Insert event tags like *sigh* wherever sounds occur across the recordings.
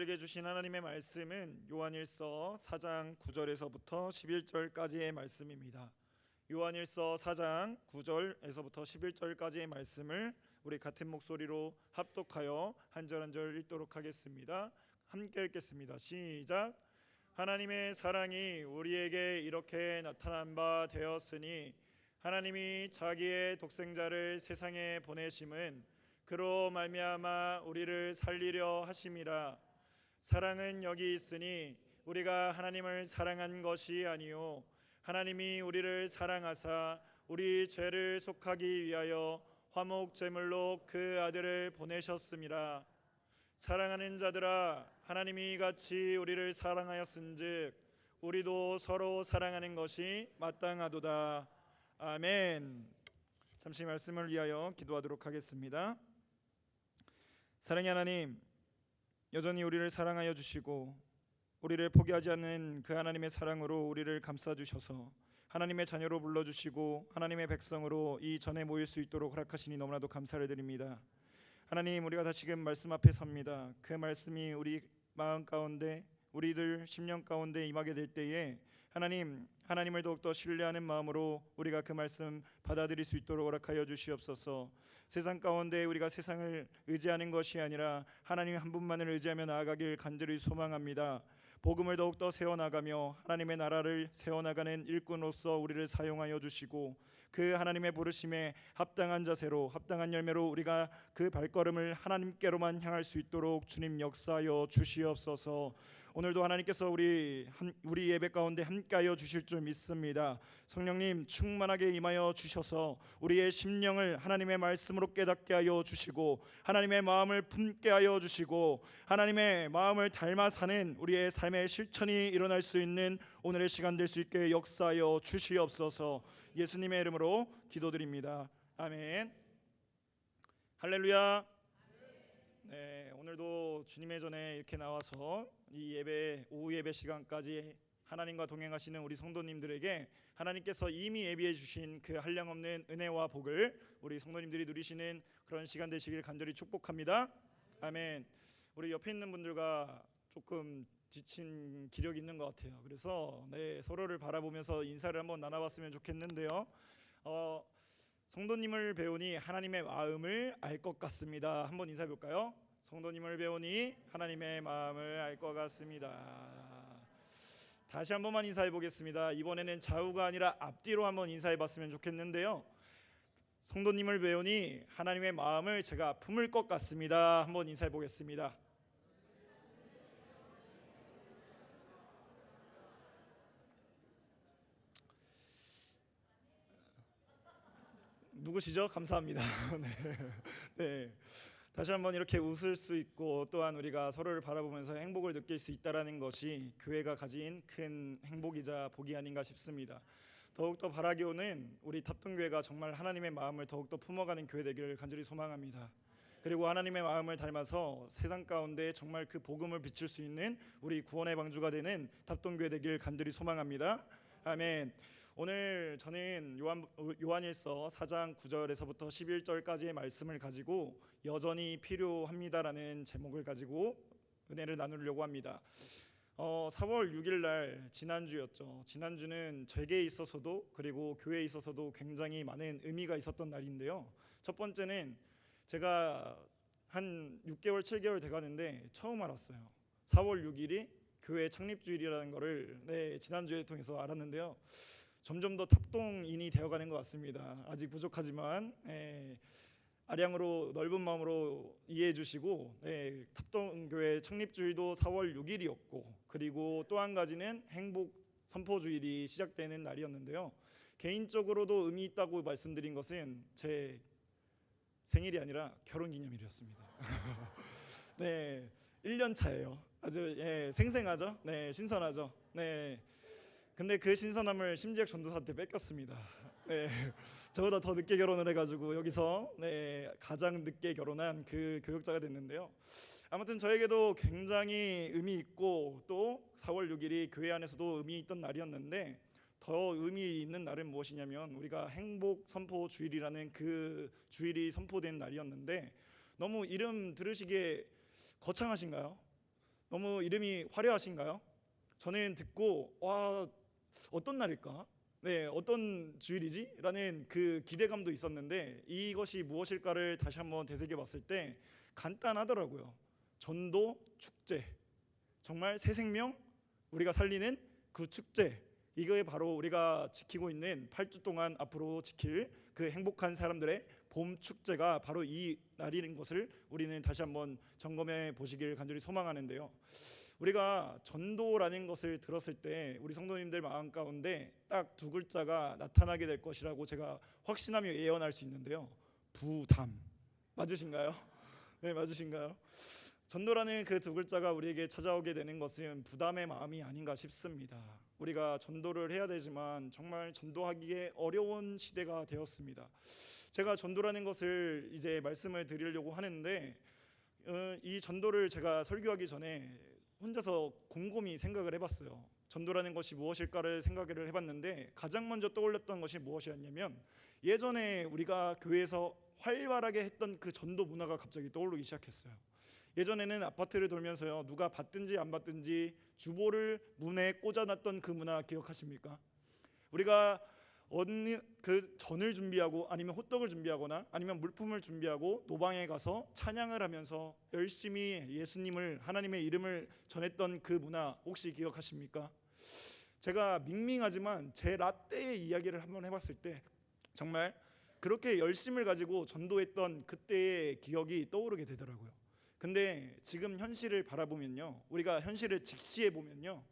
우리들에게 주신 하나님의 말씀은 요한일서 4장 9절에서부터 11절까지의 말씀입니다. 요한일서 4장 9절에서부터 11절까지의 말씀을 우리 같은 목소리로 합독하여 한 절 한 절 읽도록 하겠습니다. 함께 읽겠습니다. 시작. 하나님의 사랑이 우리에게 이렇게 나타난 바 되었으니 하나님이 자기의 독생자를 세상에 보내심은 그로 말미암아 우리를 살리려 하심이라 사랑은 여기 있으니 우리가 하나님을 사랑한 것이 아니요. 하나님이 우리를 사랑하사 우리 죄를 속하기 위하여 화목 제물로 그 아들을 보내셨음이라 사랑하는 자들아 하나님이 같이 우리를 사랑하였은즉 우리도 서로 사랑하는 것이 마땅하도다. 아멘. 잠시 말씀을 위하여 기도하도록 하겠습니다. 사랑의 하나님 여전히 우리를 사랑하여 주시고 우리를 포기하지 않는 그 하나님의 사랑으로 우리를 감싸 주셔서 하나님의 자녀로 불러 주시고 하나님의 백성으로 이 전에 모일 수 있도록 허락하시니 너무나도 감사를 드립니다. 하나님 우리가 다시금 말씀 앞에 섭니다. 그 말씀이 우리 마음 가운데 우리들 심령 가운데 임하게 될 때에 하나님 하나님을 더욱더 신뢰하는 마음으로 우리가 그 말씀 받아들일 수 있도록 허락하여 주시옵소서. 세상 가운데 우리가 세상을 의지하는 것이 아니라 하나님 한 분만을 의지하며 나아가길 간절히 소망합니다. 복음을 더욱더 세워나가며 하나님의 나라를 세워나가는 일꾼으로서 우리를 사용하여 주시고 그 하나님의 부르심에 합당한 자세로 합당한 열매로 우리가 그 발걸음을 하나님께로만 향할 수 있도록 주님 역사하여 주시옵소서. 오늘도 하나님께서 우리 한, 우리 예배 가운데 함께하여 주실 줄 믿습니다. 성령님 충만하게 임하여 주셔서 우리의 심령을 하나님의 말씀으로 깨닫게 하여 주시고 하나님의 마음을 품게 하여 주시고 하나님의 마음을 닮아 사는 우리의 삶의 실천이 일어날 수 있는 오늘의 시간 될 수 있게 역사하여 주시옵소서. 예수님의 이름으로 기도드립니다. 아멘. 할렐루야. 네, 오늘도 주님의 전에 이렇게 나와서 이 예배 오후 예배 시간까지 하나님과 동행하시는 우리 성도님들에게 하나님께서 이미 예비해 주신 그 한량 없는 은혜와 복을 우리 성도님들이 누리시는 그런 시간 되시길 간절히 축복합니다. 아멘. 우리 옆에 있는 분들과 조금 지친 기력이 있는 것 같아요. 그래서 네, 서로를 바라보면서 인사를 한번 나눠봤으면 좋겠는데요. 어, 성도님을 배우니 하나님의 마음을 알 것 같습니다. 한번 인사해 볼까요? 성도님을 배우니 하나님의 마음을 알 것 같습니다. 다시 한 번만 인사해 보겠습니다. 이번에는 좌우가 아니라 앞뒤로 한번 인사해 봤으면 좋겠는데요. 성도님을 배우니 하나님의 마음을 제가 품을 것 같습니다. 한번 인사해 보겠습니다. 누구시죠? 감사합니다. *laughs* 네. 네. 다시 한번 이렇게 웃을 수 있고 또한 우리가 서로를 바라보면서 행복을 느낄 수 있다라는 것이 교회가 가진 큰 행복이자 복이 아닌가 싶습니다. 더욱더 바라기오는 우리 탑동교회가 정말 하나님의 마음을 더욱더 품어가는 교회 되기를 간절히 소망합니다. 그리고 하나님의 마음을 닮아서 세상 가운데 정말 그 복음을 비출 수 있는 우리 구원의 방주가 되는 탑동교회 되기를 간절히 소망합니다. 아멘. 오늘 저는 요한 요한일서 4장 9절에서부터 11절까지의 말씀을 가지고 여전히 필요합니다라는 제목을 가지고 은혜를 나누려고 합니다. 어, 4월 6일 날 지난주였죠. 지난주는 제게 있어서도 그리고 교회에 있어서도 굉장히 많은 의미가 있었던 날인데요. 첫 번째는 제가 한 6개월 7개월 돼 가는데 처음 알았어요. 4월 6일이 교회 창립 주일이라는 것을 네, 지난주에 통해서 알았는데요. 점점 더 탑동인이 되어가는 것 같습니다. 아직 부족하지만 예, 아량으로 넓은 마음으로 이해해 주시고 예, 탑동교회 창립주일도 4월 6일이었고 그리고 또 한 가지는 행복 선포주일이 시작되는 날이었는데요. 개인적으로도 의미 있다고 말씀드린 것은 제 생일이 아니라 결혼기념일이었습니다. *laughs* 네, 1년 차예요. 아주 예, 생생하죠. 네, 신선하죠. 네. 근데 그 신선함을 심지학 전도사한테 뺏겼습니다. *laughs* 네, 저보다 더 늦게 결혼을 해가지고 여기서 네, 가장 늦게 결혼한 그 교육자가 됐는데요. 아무튼 저에게도 굉장히 의미 있고 또 4월 6일이 교회 안에서도 의미 있던 날이었는데 더 의미 있는 날은 무엇이냐면 우리가 행복 선포 주일이라는 그 주일이 선포된 날이었는데 너무 이름 들으시기에 거창하신가요? 너무 이름이 화려하신가요? 저는 듣고 와 어떤 날일까? 네, 어떤 주일이지? 라는 그 기대감도 있었는데 이것이 무엇일까를 다시 한번 되새겨 봤을 때 간단하더라고요. 전도 축제. 정말 새 생명 우리가 살리는 그 축제. 이거에 바로 우리가 지키고 있는 8주 동안 앞으로 지킬 그 행복한 사람들의 봄 축제가 바로 이 날인 것을 우리는 다시 한번 점검해 보시길 간절히 소망하는데요. 우리가 전도라는 것을 들었을 때 우리 성도님들 마음 가운데 딱 두 글자가 나타나게 될 것이라고 제가 확신하며 예언할 수 있는데요. 부담 맞으신가요? *laughs* 네 맞으신가요? 전도라는 그 두 글자가 우리에게 찾아오게 되는 것은 부담의 마음이 아닌가 싶습니다. 우리가 전도를 해야 되지만 정말 전도하기에 어려운 시대가 되었습니다. 제가 전도라는 것을 이제 말씀을 드리려고 하는데 어, 이 전도를 제가 설교하기 전에 혼자서 곰곰이 생각을 해봤어요. 전도라는 것이 무엇일까를 생각을 해봤는데 가장 먼저 떠올렸던 것이 무엇이었냐면 예전에 우리가 교회에서 활발하게 했던 그 전도 문화가 갑자기 떠오르기 시작했어요. 예전에는 아파트를 돌면서요 누가 받든지 안 받든지 주보를 문에 꽂아놨던 그 문화 기억하십니까? 우리가 어느 그 전을 준비하고 아니면 호떡을 준비하거나 아니면 물품을 준비하고 노방에 가서 찬양을 하면서 열심히 예수님을 하나님의 이름을 전했던 그 문화 혹시 기억하십니까? 제가 밍밍하지만 제 라떼의 이야기를 한번 해봤을 때 정말 그렇게 열심을 가지고 전도했던 그때의 기억이 떠오르게 되더라고요. 근데 지금 현실을 바라보면요, 우리가 현실을 직시해 보면요,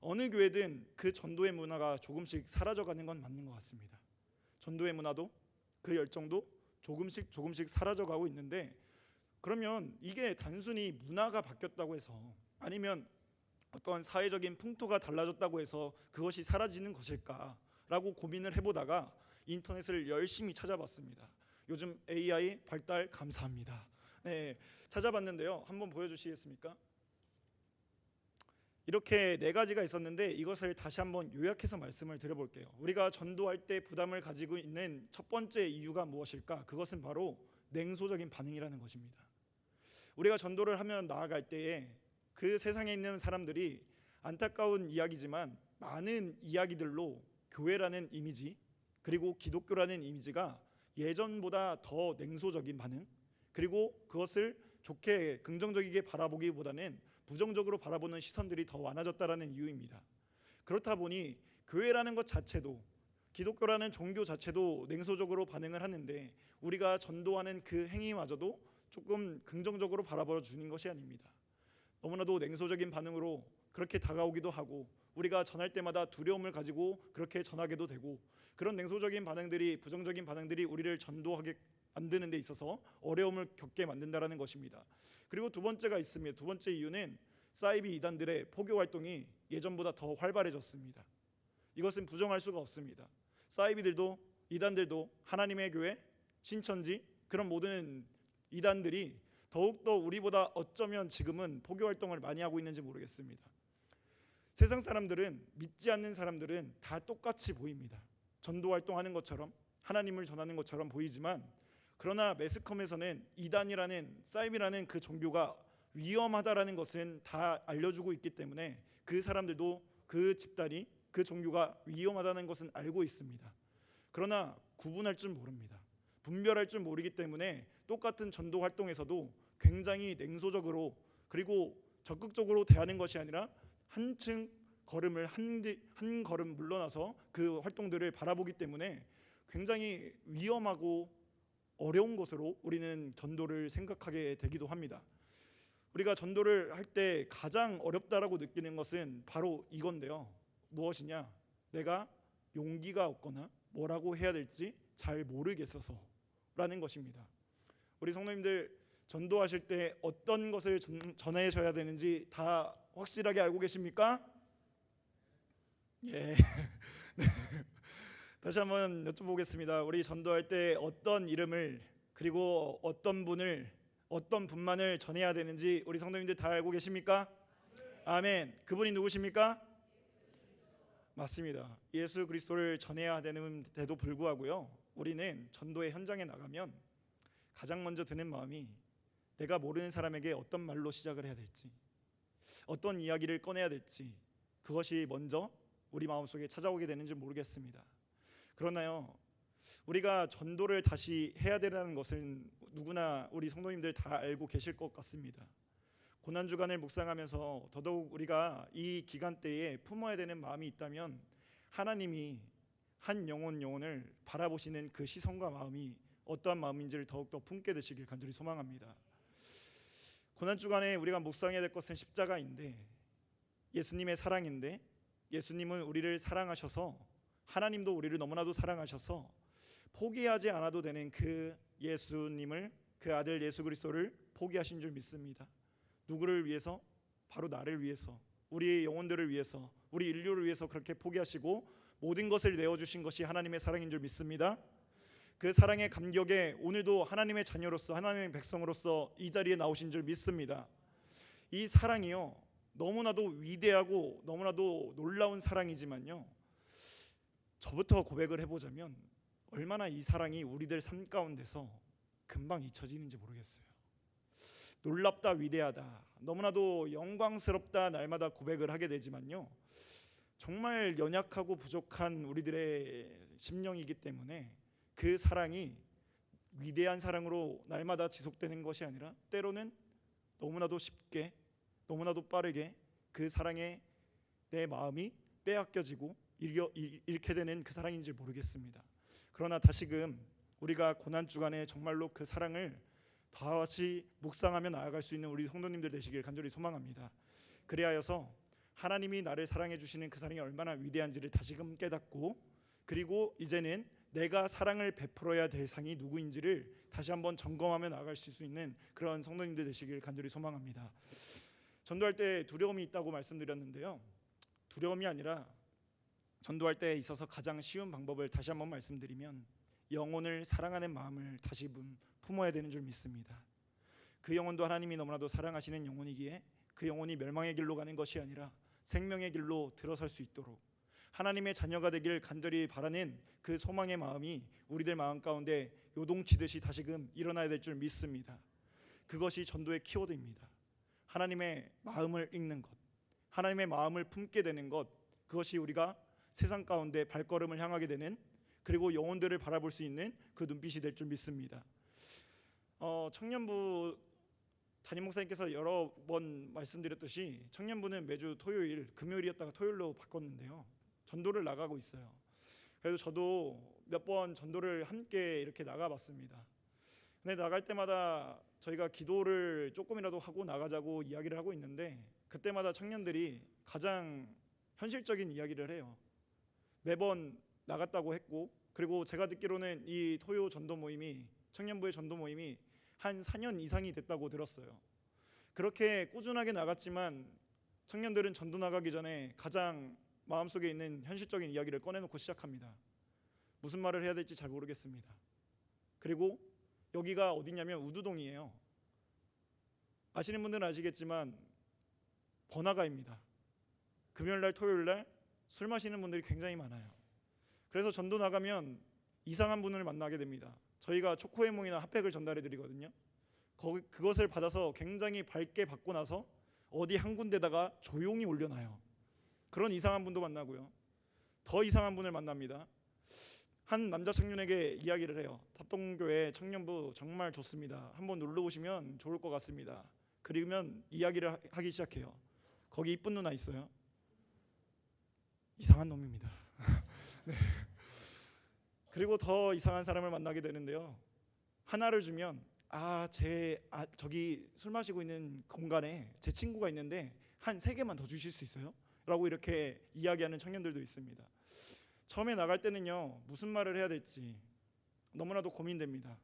어느 교회든 그 전도의 문화가 조금씩 사라져가는 건 맞는 것 같습니다. 전도의 문화도 그 열정도 조금씩 조금씩 사라져가고 있는데 그러면 이게 단순히 문화가 바뀌었다고 해서 아니면 어떤 사회적인 풍토가 달라졌다고 해서 그것이 사라지는 것일까라고 고민을 해보다가 인터넷을 열심히 찾아봤습니다. 요즘 AI 발달 감사합니다. 네, 찾아봤는데요. 한번 보여주시겠습니까? 이렇게 네 가지가 있었는데 이것을 다시 한번 요약해서 말씀을 드려볼게요. 우리가 전도할 때 부담을 가지고 있는 첫 번째 이유가 무엇일까? 그것은 바로 냉소적인 반응이라는 것입니다. 우리가 전도를 하면 나아갈 때에 그 세상에 있는 사람들이 안타까운 이야기지만 많은 이야기들로 교회라는 이미지 그리고 기독교라는 이미지가 예전보다 더 냉소적인 반응 그리고 그것을 좋게 긍정적이게 바라보기보다는 부정적으로 바라보는 시선들이 더 많아졌다라는 이유입니다. 그렇다 보니 교회라는 것 자체도 기독교라는 종교 자체도 냉소적으로 반응을 하는데 우리가 전도하는 그 행위마저도 조금 긍정적으로 바라봐 주는 것이 아닙니다. 너무나도 냉소적인 반응으로 그렇게 다가오기도 하고 우리가 전할 때마다 두려움을 가지고 그렇게 전하게도 되고 그런 냉소적인 반응들이 부정적인 반응들이 우리를 전도하게 만드는 데 있어서 어려움을 겪게 만든다라는 것입니다. 그리고 두 번째가 있습니다. 두 번째 이유는 사이비 이단들의 포교 활동이 예전보다 더 활발해졌습니다. 이것은 부정할 수가 없습니다. 사이비들도 이단들도 하나님의 교회, 신천지 그런 모든 이단들이 더욱더 우리보다 어쩌면 지금은 포교 활동을 많이 하고 있는지 모르겠습니다. 세상 사람들은 믿지 않는 사람들은 다 똑같이 보입니다. 전도 활동하는 것처럼 하나님을 전하는 것처럼 보이지만 그러나 매스컴에서는 이단이라는 사임이라는 그 종교가 위험하다라는 것은 다 알려주고 있기 때문에 그 사람들도 그 집단이 그 종교가 위험하다는 것은 알고 있습니다. 그러나 구분할 줄 모릅니다. 분별할 줄 모르기 때문에 똑같은 전도 활동에서도 굉장히 냉소적으로 그리고 적극적으로 대하는 것이 아니라 한층 걸음을 한, 한 걸음 물러나서 그 활동들을 바라보기 때문에 굉장히 위험하고 어려운 것으로 우리는 전도를 생각하게 되기도 합니다. 우리가 전도를 할 때 가장 어렵다라고 느끼는 것은 바로 이건데요. 무엇이냐? 내가 용기가 없거나 뭐라고 해야 될지 잘 모르겠어서라는 것입니다. 우리 성도님들 전도하실 때 어떤 것을 전, 전하셔야 되는지 다 확실하게 알고 계십니까? 예. *laughs* 네. 다시 한번 여쭤보겠습니다. 우리 전도할 때 어떤 이름을 그리고 어떤 분을 어떤 분만을 전해야 되는지 우리 성도님들 다 알고 계십니까? 아멘. 그분이 누구십니까? 맞습니다. 예수 그리스도를 전해야 되는데도 불구하고요. 우리는 전도의 현장에 나가면 가장 먼저 드는 마음이 내가 모르는 사람에게 어떤 말로 시작을 해야 될지 어떤 이야기를 꺼내야 될지 그것이 먼저 우리 마음속에 찾아오게 되는지 모르겠습니다. 그러나요. 우리가 전도를 다시 해야 되라는 것은 누구나 우리 성도님들 다 알고 계실 것 같습니다. 고난 주간을 묵상하면서 더더욱 우리가 이 기간 때에 품어야 되는 마음이 있다면 하나님이 한 영혼 영혼을 바라보시는 그 시선과 마음이 어떠한 마음인지를 더욱더 품게 되시길 간절히 소망합니다. 고난 주간에 우리가 묵상해야 될 것은 십자가인데 예수님의 사랑인데 예수님은 우리를 사랑하셔서 하나님도 우리를 너무나도 사랑하셔서 포기하지 않아도 되는 그 예수님을 그 아들 예수 그리스도를 포기하신 줄 믿습니다. 누구를 위해서? 바로 나를 위해서, 우리의 영혼들을 위해서, 우리 인류를 위해서 그렇게 포기하시고 모든 것을 내어 주신 것이 하나님의 사랑인 줄 믿습니다. 그 사랑의 감격에 오늘도 하나님의 자녀로서 하나님의 백성으로서 이 자리에 나오신 줄 믿습니다. 이 사랑이요 너무나도 위대하고 너무나도 놀라운 사랑이지만요. 저부터 고백을 해보자면 얼마나 이 사랑이 우리들 삶 가운데서 금방 잊혀지는지 모르겠어요. 놀랍다 위대하다 너무나도 영광스럽다 날마다 고백을 하게 되지만요. 정말 연약하고 부족한 우리들의 심령이기 때문에 그 사랑이 위대한 사랑으로 날마다 지속되는 것이 아니라 때로는 너무나도 쉽게 너무나도 빠르게 그 사랑에 내 마음이 빼앗겨지고 잃게 되는 그 사랑인지 모르겠습니다. 그러나 다시금 우리가 고난 주간에 정말로 그 사랑을 다시 묵상하며 나아갈 수 있는 우리 성도님들 되시길 간절히 소망합니다. 그리하여서 하나님이 나를 사랑해 주시는 그 사랑이 얼마나 위대한지를 다시금 깨닫고 그리고 이제는 내가 사랑을 베풀어야 될 상이 누구인지를 다시 한번 점검하며 나아갈 수 있는 그런 성도님들 되시길 간절히 소망합니다. 전도할 때 두려움이 있다고 말씀드렸는데요. 두려움이 아니라 전도할 때 있어서 가장 쉬운 방법을 다시 한번 말씀드리면 영혼을 사랑하는 마음을 다시 품- 품어야 되는 줄 믿습니다. 그 영혼도 하나님이 너무나도 사랑하시는 영혼이기에 그 영혼이 멸망의 길로 가는 것이 아니라 생명의 길로 들어설 수 있도록 하나님의 자녀가 되길 간절히 바라는 그 소망의 마음이 우리들 마음 가운데 요동치듯이 다시금 일어나야 될 줄 믿습니다. 그것이 전도의 키워드입니다. 하나님의 마음을 읽는 것, 하나님의 마음을 품게 되는 것, 그것이 우리가 세상 가운데 발걸음을 향하게 되는 그리고 영혼들을 바라볼 수 있는 그 눈빛이 될 줄 믿습니다. 어, 청년부 담임 목사님께서 여러 번 말씀드렸듯이 청년부는 매주 토요일, 금요일이었다가 토요일로 바꿨는데요. 전도를 나가고 있어요. 그래서 저도 몇 번 전도를 함께 이렇게 나가봤습니다. 근데 나갈 때마다 저희가 기도를 조금이라도 하고 나가자고 이야기를 하고 있는데 그때마다 청년들이 가장 현실적인 이야기를 해요. 매번 나갔다고 했고 그리고 제가 듣기로는 이 토요 전도 모임이 청년부의 전도 모임이 한 4년 이상이 됐다고 들었어요. 그렇게 꾸준하게 나갔지만 청년들은 전도 나가기 전에 가장 마음속에 있는 현실적인 이야기를 꺼내놓고 시작합니다. 무슨 말을 해야 될지 잘 모르겠습니다. 그리고 여기가 어디냐면 우두동이에요. 아시는 분들은 아시겠지만 번화가입니다. 금요일 날 토요일 날 술 마시는 분들이 굉장히 많아요. 그래서 전도 나가면 이상한 분을 만나게 됩니다. 저희가 초코에몽이나 핫팩을 전달해 드리거든요. 그것을 받아서 굉장히 밝게 받고 나서 어디 한 군데다가 조용히 올려놔요. 그런 이상한 분도 만나고요. 더 이상한 분을 만납니다. 한 남자 청년에게 이야기를 해요. 탑동교회 청년부 정말 좋습니다. 한번 놀러 오시면 좋을 것 같습니다. 그러면 이야기를 하- 하기 시작해요. 거기 이쁜 누나 있어요. 이상한 놈입니다. *laughs* 네. 그리고 더 이상한 사람을 만나게 되는데요. 하나를 주면 아, 제 아, 저기 술 마시고 있는 공간에 제 친구가 있는데 한 세 개만 더 주실 수 있어요? 라고 이렇게 이야기하는 청년들도 있습니다. 처음에 나갈 때는요. 무슨 말을 해야 될지 너무나도 고민됩니다.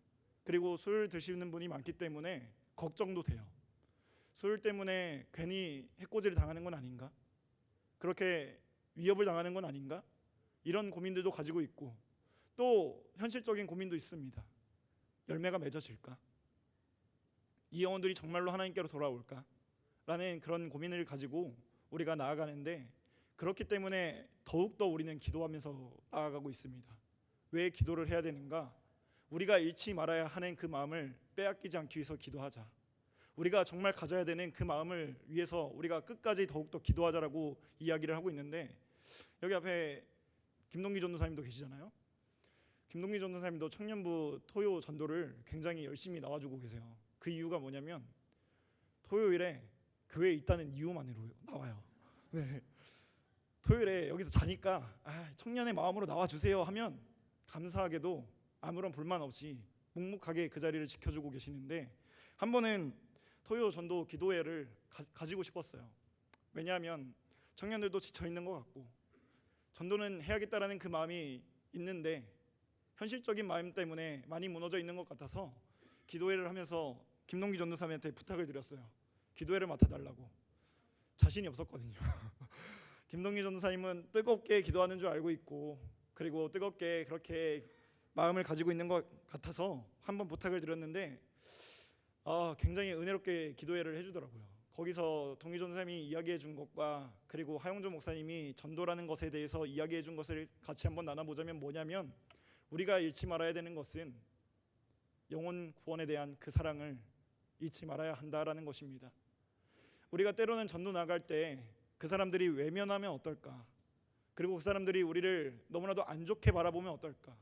그리고 술 드시는 분이 많기 때문에 걱정도 돼요. 술 때문에 괜히 해코지를 당하는 건 아닌가? 그렇게 위협을 당하는 건 아닌가? 이런 고민들도 가지고 있고 또 현실적인 고민도 있습니다. 열매가 맺어질까? 이 영혼들이 정말로 하나님께로 돌아올까? 라는 그런 고민을 가지고 우리가 나아가는데 그렇기 때문에 더욱더 우리는 기도하면서 나아가고 있습니다. 왜 기도를 해야 되는가? 우리가 잃지 말아야 하는 그 마음을 빼앗기지 않기 위해서 기도하자. 우리가 정말 가져야 되는 그 마음을 위해서 우리가 끝까지 더욱더 기도하자라고 이야기를 하고 있는데 여기 앞에 김동기 전도사님도 계시잖아요. 김동기 전도사님도 청년부 토요 전도를 굉장히 열심히 나와주고 계세요. 그 이유가 뭐냐면 토요일에 교회에 있다는 이유만으로 나와요. 네. 토요일에 여기서 자니까 아, 청년의 마음으로 나와 주세요 하면 감사하게도 아무런 불만 없이 묵묵하게 그 자리를 지켜주고 계시는데 한 번은 토요 전도 기도회를 가, 지고 싶었어요. 왜냐하면 청년들도 지쳐 있는 것 같고 전도는 해야겠다라는 그 마음이 있는데 현실적인 마음 때문에 많이 무너져 있는 것 같아서 기도회를 하면서 김동기 전도사님한테 부탁을 드렸어요. 기도회를 맡아달라고 자신이 없었거든요. *laughs* 김동기 전도사님은 뜨겁게 기도하는 줄 알고 있고 그리고 뜨겁게 그렇게 마음을 가지고 있는 것 같아서 한번 부탁을 드렸는데 아, 굉장히 은혜롭게 기도회를 해주더라고요. 거기서 동기 전도사님이 이야기해 준 것과 그리고 하용조 목사님이 전도라는 것에 대해서 이야기해 준 것을 같이 한번 나눠보자면 뭐냐면 우리가 잃지 말아야 되는 것은 영혼 구원에 대한 그 사랑을 잊지 말아야 한다라는 것입니다. 우리가 때로는 전도 나갈 때 그 사람들이 외면하면 어떨까? 그리고 그 사람들이 우리를 너무나도 안 좋게 바라보면 어떨까?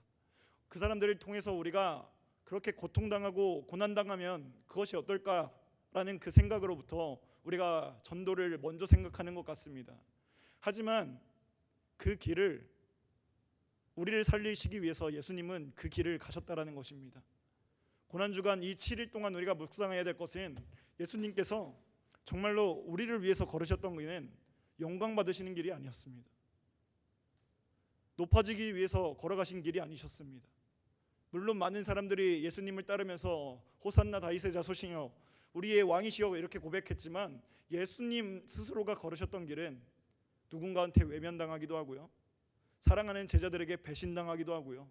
그 사람들을 통해서 우리가 그렇게 고통당하고 고난당하면 그것이 어떨까라는 그 생각으로부터 우리가 전도를 먼저 생각하는 것 같습니다. 하지만 그 길을 우리를 살리시기 위해서 예수님은 그 길을 가셨다라는 것입니다. 고난 주간 이 7일 동안 우리가 묵상해야 될 것은 예수님께서 정말로 우리를 위해서 걸으셨던 길은 영광 받으시는 길이 아니었습니다. 높아지기 위해서 걸어가신 길이 아니셨습니다. 물론 많은 사람들이 예수님을 따르면서 호산나 다윗의 자손이여 우리의 왕이시여 이렇게 고백했지만 예수님 스스로가 걸으셨던 길은 누군가한테 외면당하기도 하고요. 사랑하는 제자들에게 배신당하기도 하고요.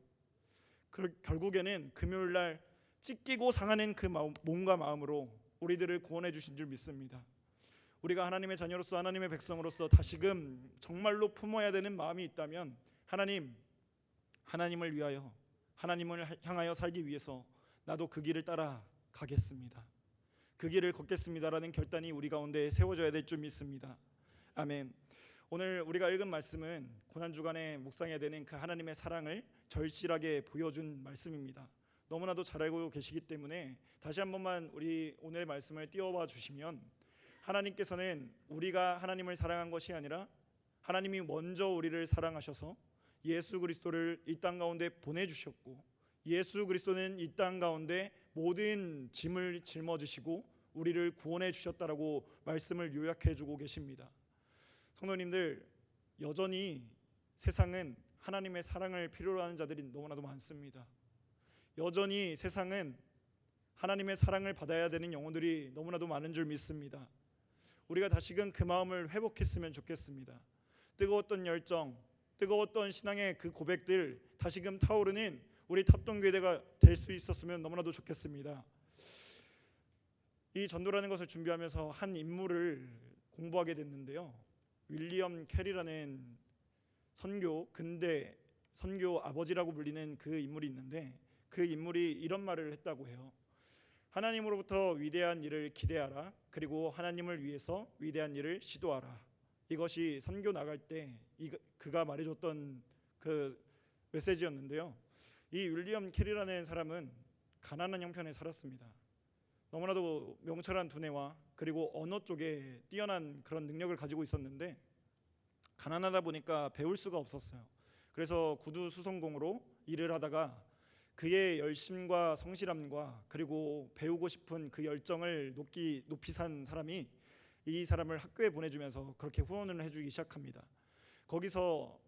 그, 결국에는 금요일 날 찢기고 상하는 그 마음, 몸과 마음으로 우리들을 구원해 주신 줄 믿습니다. 우리가 하나님의 자녀로서 하나님의 백성으로서 다시금 정말로 품어야 되는 마음이 있다면 하나님 하나님을 위하여 하나님을 향하여 살기 위해서 나도 그 길을 따라 가겠습니다. 그 길을 걷겠습니다라는 결단이 우리 가운데 세워져야 될 줄 믿습니다. 아멘. 오늘 우리가 읽은 말씀은 고난 주간에 묵상해야 되는 그 하나님의 사랑을 절실하게 보여준 말씀입니다. 너무나도 잘 알고 계시기 때문에 다시 한 번만 우리 오늘 말씀을 띄워봐 주시면 하나님께서는 우리가 하나님을 사랑한 것이 아니라 하나님이 먼저 우리를 사랑하셔서 예수 그리스도를 이 땅 가운데 보내 주셨고 예수 그리스도는 이 땅 가운데 모든 짐을 짊어지시고 우리를 구원해 주셨다라고 말씀을 요약해 주고 계십니다. 성도님들 여전히 세상은 하나님의 사랑을 필요로 하는 자들이 너무나도 많습니다. 여전히 세상은 하나님의 사랑을 받아야 되는 영혼들이 너무나도 많은 줄 믿습니다. 우리가 다시금 그 마음을 회복했으면 좋겠습니다. 뜨거웠던 열정, 뜨거웠던 신앙의 그 고백들 다시금 타오르는 우리 탑동교회가 될 수 있었으면 너무나도 좋겠습니다. 이 전도라는 것을 준비하면서 한 인물을 공부하게 됐는데요. 윌리엄 캐리라는 선교 근대 선교 아버지라고 불리는 그 인물이 있는데 그 인물이 이런 말을 했다고 해요. 하나님으로부터 위대한 일을 기대하라. 그리고 하나님을 위해서 위대한 일을 시도하라. 이것이 선교 나갈 때 그가 말해줬던 그 메시지였는데요. 이 윌리엄 캐리라는 사람은 가난한 형편에 살았습니다. 너무나도 명철한 두뇌와 그리고 언어 쪽에 뛰어난 그런 능력을 가지고 있었는데 가난하다 보니까 배울 수가 없었어요. 그래서 구두 수송공으로 일을 하다가 그의 열심과 성실함과 그리고 배우고 싶은 그 열정을 높이 높이 산 사람이 이 사람을 학교에 보내주면서 그렇게 후원을 해주기 시작합니다. 거기서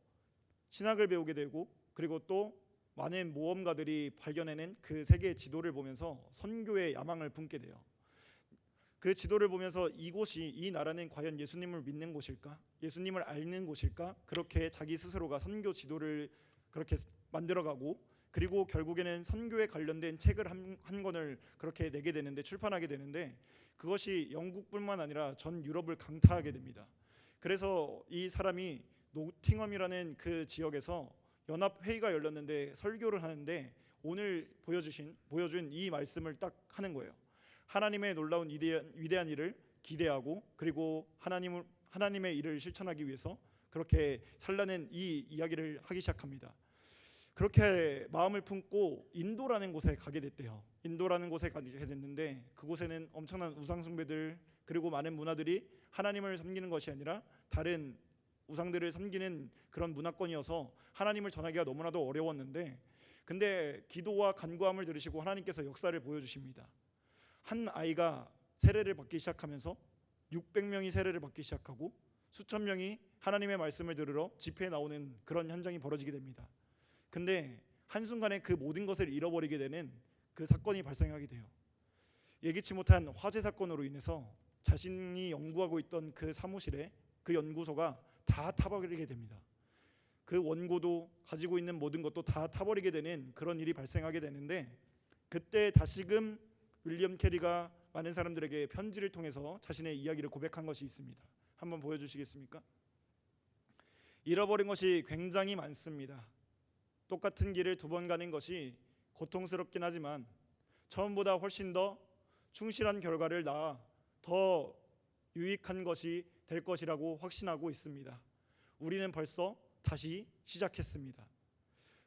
신학을 배우게 되고 그리고 또 많은 모험가들이 발견해낸 그 세계 지도를 보면서 선교의 야망을 품게 돼요. 그 지도를 보면서 이곳이 이 나라는 과연 예수님을 믿는 곳일까? 예수님을 알는 곳일까? 그렇게 자기 스스로가 선교 지도를 그렇게 만들어가고 그리고 결국에는 선교에 관련된 책을 한, 한 권을 그렇게 내게 되는데 출판하게 되는데 그것이 영국뿐만 아니라 전 유럽을 강타하게 됩니다. 그래서 이 사람이 노팅엄이라는 그 지역에서 연합 회의가 열렸는데 설교를 하는데 오늘 보여주신 보여준 이 말씀을 딱 하는 거예요. 하나님의 놀라운 위대한, 위대한 일을 기대하고 그리고 하나님을 하나님의 일을 실천하기 위해서 그렇게 살라는 이 이야기를 하기 시작합니다. 그렇게 마음을 품고 인도라는 곳에 가게 됐대요. 인도라는 곳에 가게 됐는데 그곳에는 엄청난 우상 숭배들 그리고 많은 문화들이 하나님을 섬기는 것이 아니라 다른 우상들을 섬기는 그런 문화권이어서 하나님을 전하기가 너무나도 어려웠는데 근데 기도와 간구함을 들으시고 하나님께서 역사를 보여주십니다. 한 아이가 세례를 받기 시작하면서 600명이 세례를 받기 시작하고 수천 명이 하나님의 말씀을 들으러 집회에 나오는 그런 현장이 벌어지게 됩니다. 근데 한순간에 그 모든 것을 잃어버리게 되는 그 사건이 발생하게 돼요. 예기치 못한 화재 사건으로 인해서 자신이 연구하고 있던 그 사무실에 그 연구소가 다 타버리게 됩니다. 그 원고도 가지고 있는 모든 것도 다 타버리게 되는 그런 일이 발생하게 되는데 그때 다시금 윌리엄 캐리가 많은 사람들에게 편지를 통해서 자신의 이야기를 고백한 것이 있습니다. 한번 보여주시겠습니까? 잃어버린 것이 굉장히 많습니다. 똑같은 길을 두 번 가는 것이 고통스럽긴 하지만 처음보다 훨씬 더 충실한 결과를 낳아 더 유익한 것이 될 것이라고 확신하고 있습니다. 우리는 벌써 다시 시작했습니다.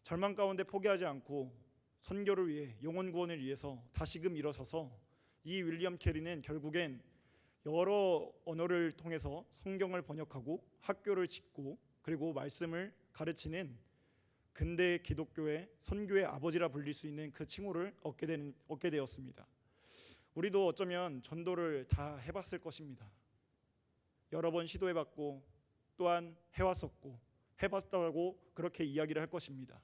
절망 가운데 포기하지 않고 선교를 위해 영혼 구원을 위해서 다시금 일어서서 이 윌리엄 캐리는 결국엔 여러 언어를 통해서 성경을 번역하고 학교를 짓고 그리고 말씀을 가르치는 근대 기독교의 선교의 아버지라 불릴 수 있는 그 칭호를 얻게 된 얻게 되었습니다. 우리도 어쩌면 전도를 다 해봤을 것입니다. 여러 번 시도해봤고 또한 해왔었고 해봤다고 그렇게 이야기를 할 것입니다.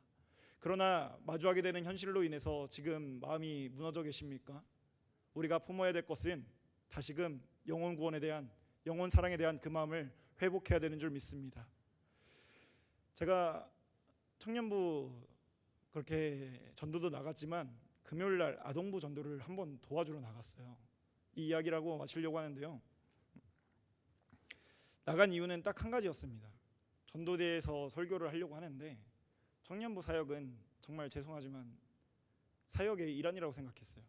그러나 마주하게 되는 현실로 인해서 지금 마음이 무너져 계십니까? 우리가 품어야 될 것은 다시금 영혼 구원에 대한 영혼 사랑에 대한 그 마음을 회복해야 되는 줄 믿습니다. 제가 청년부 그렇게 전도도 나갔지만 금요일 날 아동부 전도를 한번 도와주러 나갔어요. 이 이야기라고 마치려고 하는데요. 나간 이유는 딱 한 가지였습니다. 전도대에서 설교를 하려고 하는데 청년부 사역은 정말 죄송하지만 사역의 일환이라고 생각했어요.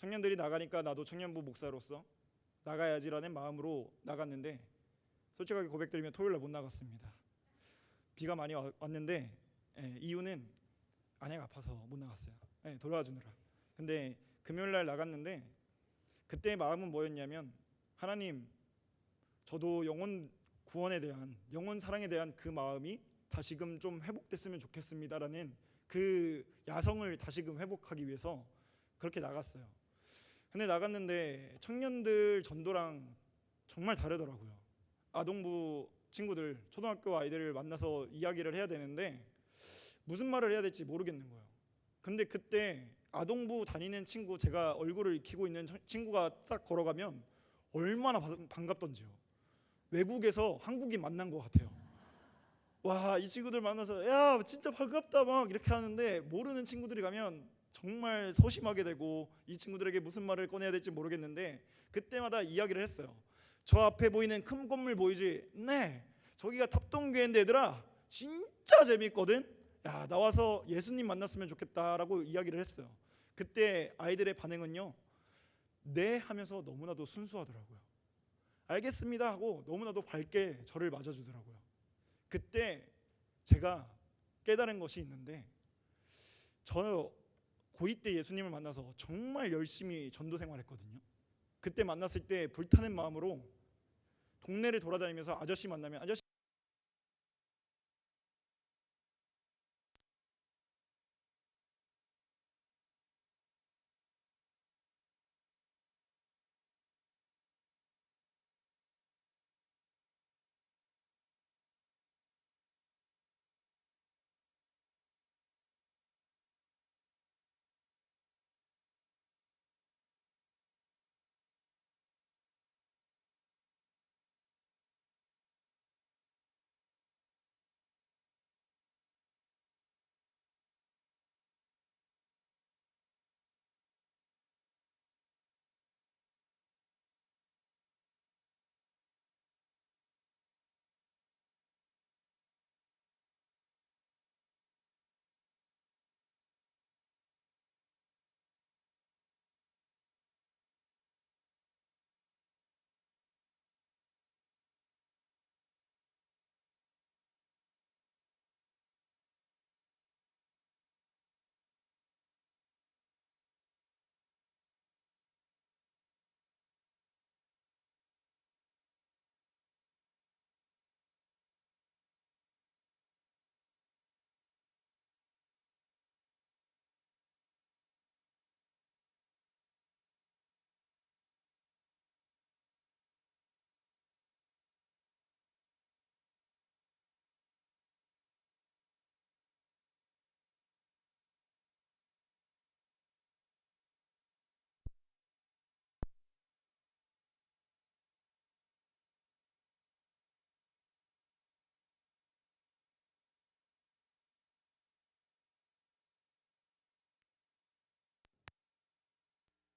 청년들이 나가니까 나도 청년부 목사로서 나가야지라는 마음으로 나갔는데 솔직하게 고백드리면 토요일 날 못 나갔습니다. 비가 많이 와- 왔는데 예, 이유는 아내가 아파서 못 나갔어요. 예, 돌아와 주느라. 근데 금요일 날 나갔는데 그때 마음은 뭐였냐면 하나님 저도 영혼 구원에 대한 영혼 사랑에 대한 그 마음이 다시금 좀 회복됐으면 좋겠습니다라는 그 야성을 다시금 회복하기 위해서 그렇게 나갔어요. 근데 나갔는데 청년들 전도랑 정말 다르더라고요. 아동부 친구들, 초등학교 아이들을 만나서 이야기를 해야 되는데 무슨 말을 해야 될지 모르겠는 거예요. 근데 그때 아동부 다니는 친구 제가 얼굴을 익히고 있는 청- 친구가 딱 걸어가면 얼마나 바- 반갑던지요. 외국에서 한국인 만난 것 같아요. 와, 이 친구들 만나서 야, 진짜 반갑다 막 이렇게 하는데 모르는 친구들이 가면 정말 소심하게 되고 이 친구들에게 무슨 말을 꺼내야 될지 모르겠는데 그때마다 이야기를 했어요. 저 앞에 보이는 큰 건물 보이지? 네. 저기가 탑동교회인데 얘들아 진짜 재밌거든. 야 나와서 예수님 만났으면 좋겠다라고 이야기를 했어요. 그때 아이들의 반응은요. 네 하면서 너무나도 순수하더라고요. 알겠습니다 하고 너무나도 밝게 저를 맞아주더라고요. 그때 제가 깨달은 것이 있는데 저 고2 때 예수님을 만나서 정말 열심히 전도 생활했거든요. 그때 만났을 때 불타는 마음으로 동네를 돌아다니면서 아저씨 만나면 아저씨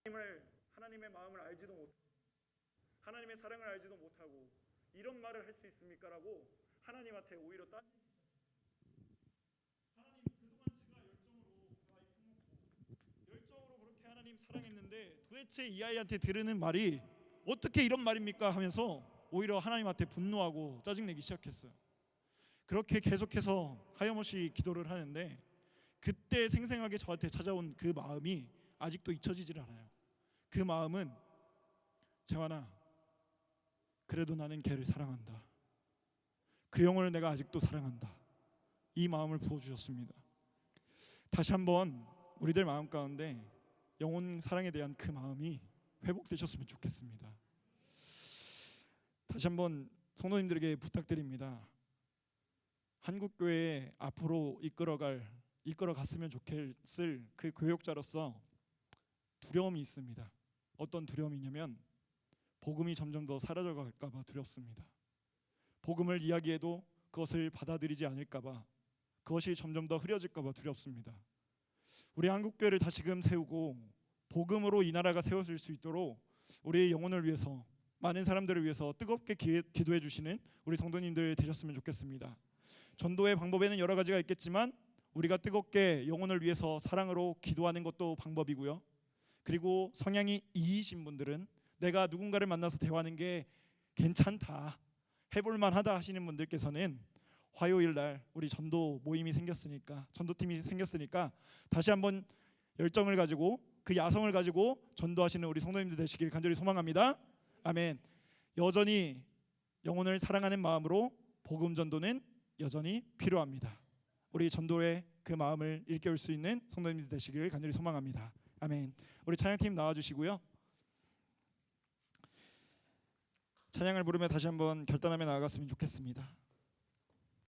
하나님을 하나님의 마음을 알지도 못 하나님의 사랑을 알지도 못하고 이런 말을 할 수 있습니까라고 하나님한테 오히려 따 하나님 그동안 제가 열정으로 그 아이 품었고 열정으로 그렇게 하나님 사랑했는데 도대체 이 아이한테 들으는 말이 어떻게 이런 말입니까 하면서 오히려 하나님한테 분노하고 짜증내기 시작했어요. 그렇게 계속해서 하염없이 기도를 하는데 그때 생생하게 저한테 찾아온 그 마음이 아직도 잊혀지질 않아요. 그 마음은 재환아 그래도 나는 걔를 사랑한다. 그 영혼을 내가 아직도 사랑한다. 이 마음을 부어 주셨습니다. 다시 한번 우리들 마음 가운데 영혼 사랑에 대한 그 마음이 회복되셨으면 좋겠습니다. 다시 한번 성도님들에게 부탁드립니다. 한국 교회에 앞으로 이끌어갈 이끌어 갔으면 좋겠을 그 교육자로서 두려움이 있습니다. 어떤 두려움이냐면 복음이 점점 더 사라져 갈까 봐 두렵습니다. 복음을 이야기해도 그것을 받아들이지 않을까 봐 그것이 점점 더 흐려질까 봐 두렵습니다. 우리 한국 교회를 다시금 세우고 복음으로 이 나라가 세워질 수 있도록 우리의 영혼을 위해서 많은 사람들을 위해서 뜨겁게 기, 기도해 주시는 우리 성도님들 되셨으면 좋겠습니다. 전도의 방법에는 여러 가지가 있겠지만 우리가 뜨겁게 영혼을 위해서 사랑으로 기도하는 것도 방법이고요. 그리고 성향이 이이신 분들은 내가 누군가를 만나서 대화하는 게 괜찮다, 해볼 만하다 하시는 분들께서는 화요일 날 우리 전도 모임이 생겼으니까 전도팀이 생겼으니까 다시 한번 열정을 가지고 그 야성을 가지고 전도하시는 우리 성도님들 되시길 간절히 소망합니다. 아멘. 여전히 영혼을 사랑하는 마음으로 복음 전도는 여전히 필요합니다. 우리 전도의 그 마음을 일깨울 수 있는 성도님들 되시길 간절히 소망합니다. 아멘. 우리 찬양팀 나와 주시고요. 찬양을 부르며 다시 한번 결단하며 나아갔으면 좋겠습니다.